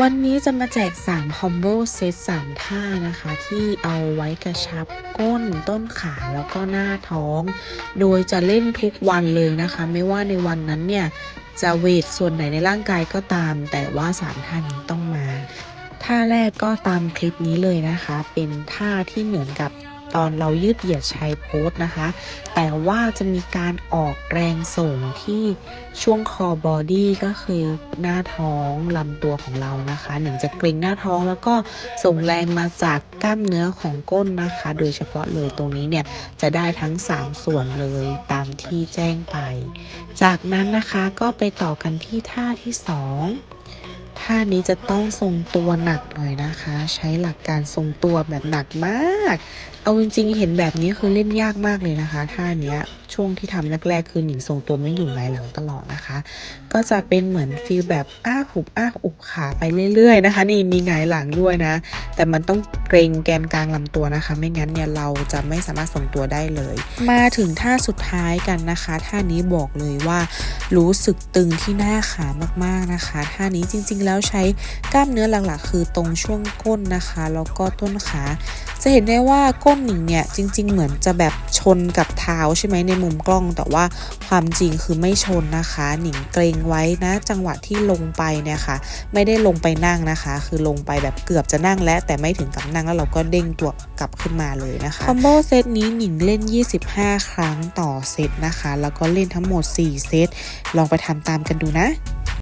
วันนี้จะมาแจก 3 คอมโบเซต 3 ท่านะคะ ที่เอาไว้กระชับก้นต้นขาแล้วก็หน้าท้อง โดยจะเล่นทุกวันเลยนะคะ ไม่ว่าในวันนั้นเนี่ย จะเวทส่วนไหนในร่างกายก็ตาม แต่ว่า 3 ท่านี้ต้องมา ท่าแรกก็ตามคลิปนี้เลยนะคะ เป็นท่าที่เหมือนกับ ตอนเรายืดเหยียดชายโพสนะคะ แต่ว่าจะมีการออกแรงส่งที่ช่วงคอบอดี้ก็คือหน้าท้องลำตัวของเรานะคะหนึ่งจะเกร็งหน้าท้องแล้วก็ส่งแรงมาจากกล้ามเนื้อของก้นนะคะ โดยเฉพาะเลยตรงนี้เนี่ยจะได้ทั้ง 3 ส่วนเลยตามที่แจ้งไป จากนั้นนะคะก็ไปต่อกันที่ท่าที่ 2 ท่านี้จะต้องทรงตัวหนักหน่อยนะคะ ใช้หลักการทรงตัวแบบหนักมาก เอาจริงๆเห็นแบบนี้คือเล่นยากมากเลยนะคะท่านี้ช่วงที่ทำแรกๆคือหนิงทรงตัวไม่อยู่ไหนหลังตลอดนะคะ ก็จะเป็นเหมือนฟีลแบบอ้าหุบอ้าอุบขาไปเรื่อยๆนะคะ นี่มีหงายหลังด้วยนะ แต่มันต้องเกรงแกนกลางลำตัวนะคะ ไม่งั้นเนี่ยเราจะไม่สามารถทรงตัวได้เลย มาถึงท่าสุดท้ายกันนะคะ ท่านี้บอกเลยว่า รู้สึกตึงที่หน้าขามากๆนะคะท่านี้จริงๆแล้วใช้กล้ามเนื้อหลักๆ คือตรงช่วงก้นนะคะ แล้วก็ต้นขา จะเห็นได้ว่าก้นหนิงเนี่ยจริง ๆ เหมือนจะแบบชนกับเท้าใช่ไหมในมุมกล้อง แต่ว่าความจริงคือไม่ชนนะคะ หนิงเกรงไว้นะ จังหวะที่ลงไปเนี่ยค่ะ ไม่ได้ลงไปนั่งนะคะ คือลงไปแบบเกือบจะนั่งแล้ว แต่ไม่ถึงกับนั่งแล้วเราก็เด้งตัวกลับขึ้นมาเลยนะคะคอมโบเซตนี้หนิงเล่น 25 ครั้งต่อเซตนะคะ แล้วก็เล่นทั้งหมด 4 เซตลองไปทำตามกันดูนะ